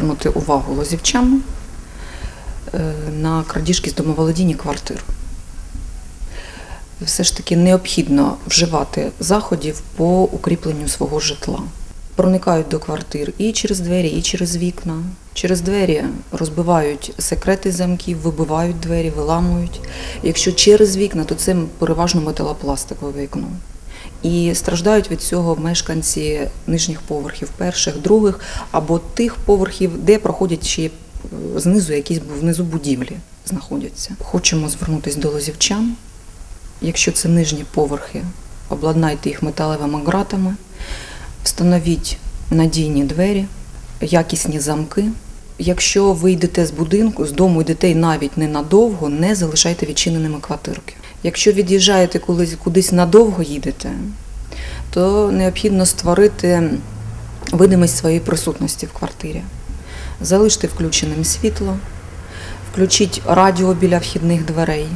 звернути увагу лозівчан е, на крадіжки з домоволодіння квартир. Все ж таки необхідно вживати заходів по укріпленню свого житла. Проникають до квартир і через двері, і через вікна. Через двері розбивають секрети замків, вибивають двері, виламують. Якщо через вікна, то це переважно металопластикове вікно. І страждають від цього мешканці нижніх поверхів, перших, других або тих поверхів, де проходять ще е, знизу якісь внизу будівлі знаходяться. Хочемо звернутися до лозівчан. Якщо це нижні поверхи, обладнайте їх металевими ґратами, встановіть надійні двері, якісні замки. Якщо ви йдете з будинку, з дому йдете навіть ненадовго, не залишайте відчиненими квартирки. Якщо від'їжджаєте колись кудись надовго їдете, то необхідно створити видимість своєї присутності в квартирі. Залиште включеним світло, включіть радіо біля вхідних дверей.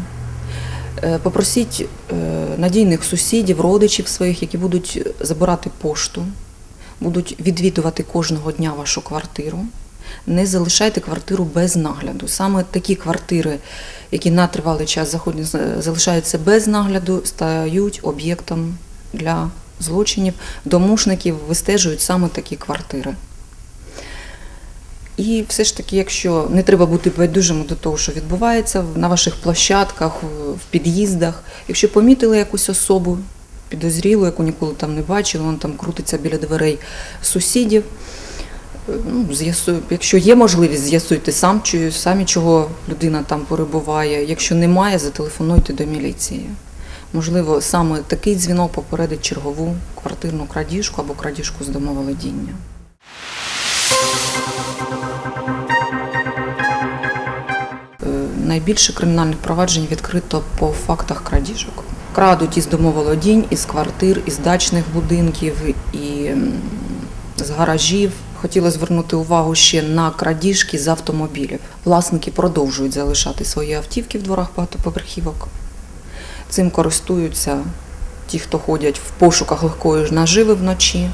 Е, Попросіть е, надійних сусідів, родичів своїх, які будуть забирати пошту, будуть відвідувати кожного дня вашу квартиру. Не залишайте квартиру без нагляду. Саме такі квартири, які на тривалий час заходять, залишаються без нагляду, стають об'єктом для злочинів. Домушників вистежують саме такі квартири. І все ж таки, якщо не треба бути байдужими до того, що відбувається на ваших площадках, в під'їздах, якщо помітили якусь особу підозрілу, яку ніколи там не бачили, вона там крутиться біля дверей сусідів. Ну, з'ясуй- якщо є можливість, з'ясуйте сам, чи- самі, чого людина там перебуває. Якщо немає, зателефонуйте до міліції. Можливо, саме такий дзвінок попередить чергову квартирну крадіжку або крадіжку з домоволодіння. Е, Найбільше кримінальних проваджень відкрито по фактах крадіжок. Крадуть із домоволодінь, із квартир, із дачних будинків, і з гаражів. Хотіла звернути увагу ще на крадіжки з автомобілів. Власники продовжують залишати свої автівки в дворах багатоповерхівок. Цим користуються ті, хто ходять в пошуках легкої наживи вночі,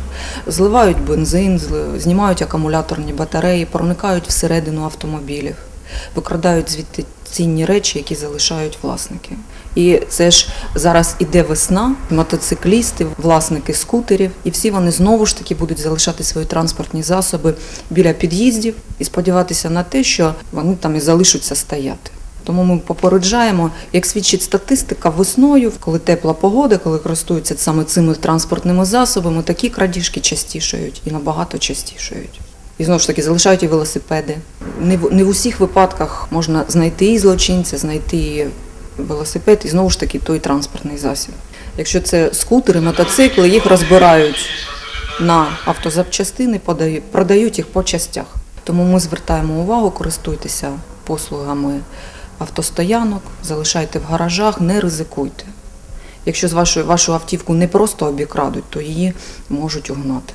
зливають бензин, знімають акумуляторні батареї, проникають всередину автомобілів, викрадають звідти цінні речі, які залишають власники. І це ж зараз іде весна, мотоциклісти, власники скутерів, і всі вони знову ж таки будуть залишати свої транспортні засоби біля під'їздів і сподіватися на те, що вони там і залишаться стояти. Тому ми попереджаємо, як свідчить статистика, весною, коли тепла погода, коли користуються саме цими транспортними засобами, такі крадіжки частішають і набагато частішають. І знову ж таки залишають і велосипеди. Не в, не в усіх випадках можна знайти і злочинця, знайти і велосипед, і знову ж таки той транспортний засіб. Якщо це скутери, мотоцикли, їх розбирають на автозапчастини, продають їх по частях. Тому ми звертаємо увагу, користуйтеся послугами автостоянок, залишайте в гаражах, не ризикуйте. Якщо з вашою вашу автівку не просто обікрадуть, то її можуть угнати.